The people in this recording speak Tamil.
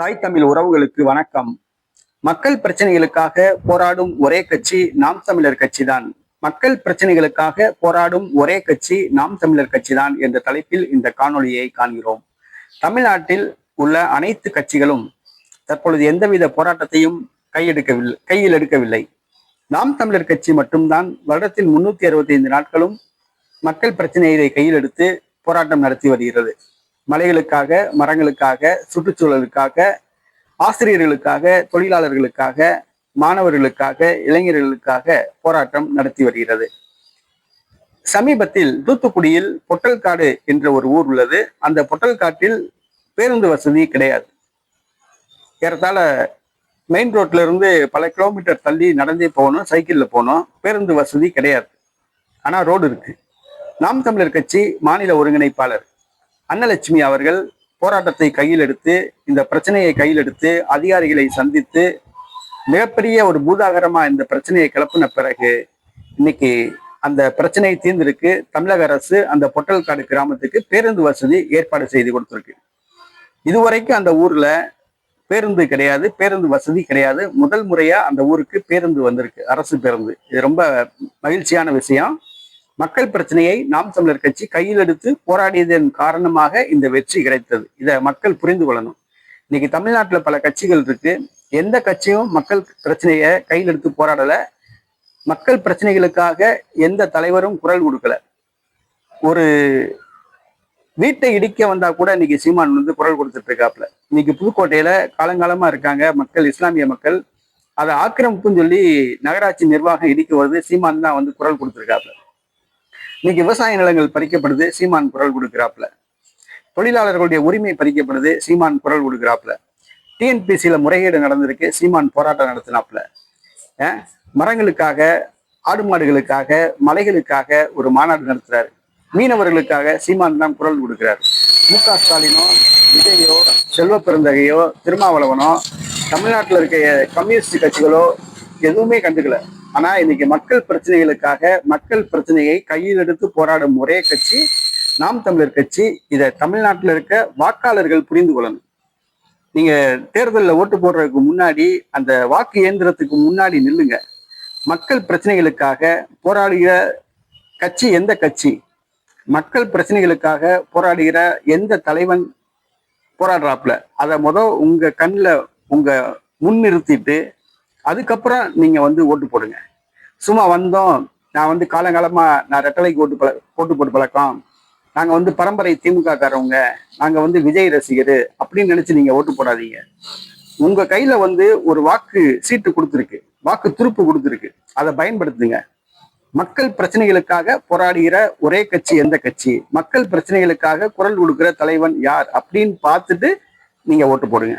தாய் தமிழ் உறவுகளுக்கு வணக்கம். மக்கள் பிரச்சனைகளுக்காக போராடும் ஒரே கட்சி நாம் தமிழர் கட்சிதான். மக்கள் பிரச்சனைகளுக்காக போராடும் ஒரே கட்சி நாம் தமிழர் கட்சிதான் என்ற தலைப்பில் இந்த காணொலியை காண்கிறோம். தமிழ்நாட்டில் உள்ள அனைத்து கட்சிகளும் தற்பொழுது எந்தவித போராட்டத்தையும் கையெடுக்கவில்லை கையில் எடுக்கவில்லை. நாம் தமிழர் கட்சி மட்டும்தான் வருடத்தில் முன்னூத்தி அறுபத்தி ஐந்து நாட்களும் மக்கள் பிரச்சனைகளை கையில் எடுத்து போராட்டம் நடத்தி வருகிறது. மலைகளுக்காக மரங்களுக்காக சுற்றுச்சூழலுக்காக ஆசிரியர்களுக்காக தொழிலாளர்களுக்காக மாணவர்களுக்காக இளைஞர்களுக்காக போராட்டம் நடத்தி வருகிறது. சமீபத்தில் தூத்துக்குடியில் பொட்டல்காடு என்ற ஒரு ஊர் உள்ளது. அந்த பொட்டல்காட்டில் பேருந்து வசதி கிடையாது. ஏறத்தாழ மெயின் ரோட்ல இருந்து பல கிலோமீட்டர் தள்ளி நடந்தே போகணும் சைக்கிளில் போகணும். பேருந்து வசதி கிடையாது. ஆனால் ரோடு இருக்கு. நாம் தமிழர் கட்சி மாநில ஒருங்கிணைப்பாளர் அன்னலட்சுமி அவர்கள் போராட்டத்தை கையில் எடுத்து இந்த பிரச்சனையை கையில் எடுத்து அதிகாரிகளை சந்தித்து மிகப்பெரிய ஒரு பூதாகரமா இந்த பிரச்சனையை கிளப்பின பிறகு இன்னைக்கு அந்த பிரச்சனை தீர்ந்திருக்கு. தமிழக அரசு அந்த பொட்டல்காடு கிராமத்துக்கு பேருந்து வசதி ஏற்பாடு செய்து கொடுத்துருக்கு. இதுவரைக்கும் அந்த ஊர்ல பேருந்து கிடையாது பேருந்து வசதி கிடையாது. முதல் முறையா அந்த ஊருக்கு பேருந்து வந்திருக்கு அரசு பேருந்து. இது ரொம்ப மகிழ்ச்சியான விஷயம். மக்கள் பிரச்சனையை நாம் தமிழர் கட்சி கையில் எடுத்து போராடியதன் காரணமாக இந்த வெற்றி கிடைத்தது. இதை மக்கள் புரிந்து கொள்ளணும். இன்னைக்கு தமிழ்நாட்டுல பல கட்சிகள் இருக்கு. எந்த கட்சியும் மக்கள் பிரச்சனையை கையில் எடுத்து போராடல. மக்கள் பிரச்சனைகளுக்காக எந்த தலைவரும் குரல் கொடுக்கல. ஒரு வீட்டை இடிக்க வந்தா கூட இன்னைக்கு சீமான் வந்து குரல் கொடுத்துட்டு இருக்காப்ல இன்னைக்கு புதுக்கோட்டையில காலங்காலமா இருக்காங்க மக்கள் இஸ்லாமிய மக்கள். அதை ஆக்கிரமிப்புன்னு சொல்லி நகராட்சி நிர்வாகம் இடிக்க வருது. சீமான் தான் வந்து குரல் கொடுத்துருக்காப்ல இன்னைக்கு விவசாய நிலங்கள் பறிக்கப்படுது சீமான் குரல் கொடுக்குறாப்புல. தொழிலாளர்களுடைய உரிமை பறிக்கப்படுது சீமான் குரல் கொடுக்கிறாப்புல. டிஎன்பிசியில முறைகேடு நடந்திருக்கு சீமான் போராட்டம் நடத்தினாப்புல. மரங்களுக்காக ஆடு மாடுகளுக்காக மலைகளுக்காக ஒரு மாநாடு நடத்துறாரு. மீனவர்களுக்காக சீமான் தான் குரல் கொடுக்கிறார். மு க ஸ்டாலினோ விஜயோ செல்வ பெருந்தகையோ திருமாவளவனோ தமிழ்நாட்டில் இருக்க கம்யூனிஸ்ட் கட்சிகளோ எதுவுமே கண்டுக்கல. ஆனா இன்னைக்கு மக்கள் பிரச்சனைகளுக்காக மக்கள் பிரச்சனையை கையில் எடுத்து போராடும் ஒரே கட்சி நாம் தமிழர் கட்சி இதை தமிழ்நாட்டில் இருக்க வாக்காளர்கள் புரிந்து கொள்ளணும். நீங்க தேர்தலில் ஓட்டு போடுறதுக்கு முன்னாடி அந்த வாக்கு இயந்திரத்துக்கு முன்னாடி நில்லுங்க. மக்கள் பிரச்சனைகளுக்காக போராடுகிற கட்சி எந்த கட்சி? மக்கள் பிரச்சனைகளுக்காக போராடுகிற எந்த தலைவன் போராடுறாப்புல? அதை முத உங்க கண்ணில் உங்க முன்னிறுத்திட்டு அதுக்கப்புறம் நீங்க வந்து ஓட்டு போடுங்க. சும்மா வந்தோம் நான் வந்து காலங்காலமா நான் ரெட்டலைக்கு ஓட்டு பழ ஓட்டு போட்டு பழக்கம். நாங்க வந்து பரம்பரை திமுக காரவங்க நாங்க வந்து விஜய் ரசிகர் அப்படின்னு நினைச்சு நீங்க ஓட்டு போடாதீங்க. உங்க கையில வந்து ஒரு வாக்கு சீட்டு கொடுத்துருக்கு வாக்கு துருப்பு கொடுத்துருக்கு. அதை பயன்படுத்துங்க. மக்கள் பிரச்சனைகளுக்காக போராடுகிற ஒரே கட்சி எந்த கட்சி? மக்கள் பிரச்சனைகளுக்காக குரல் கொடுக்கிற தலைவன் யார் அப்படின்னு பார்த்துட்டு நீங்க ஓட்டு போடுங்க.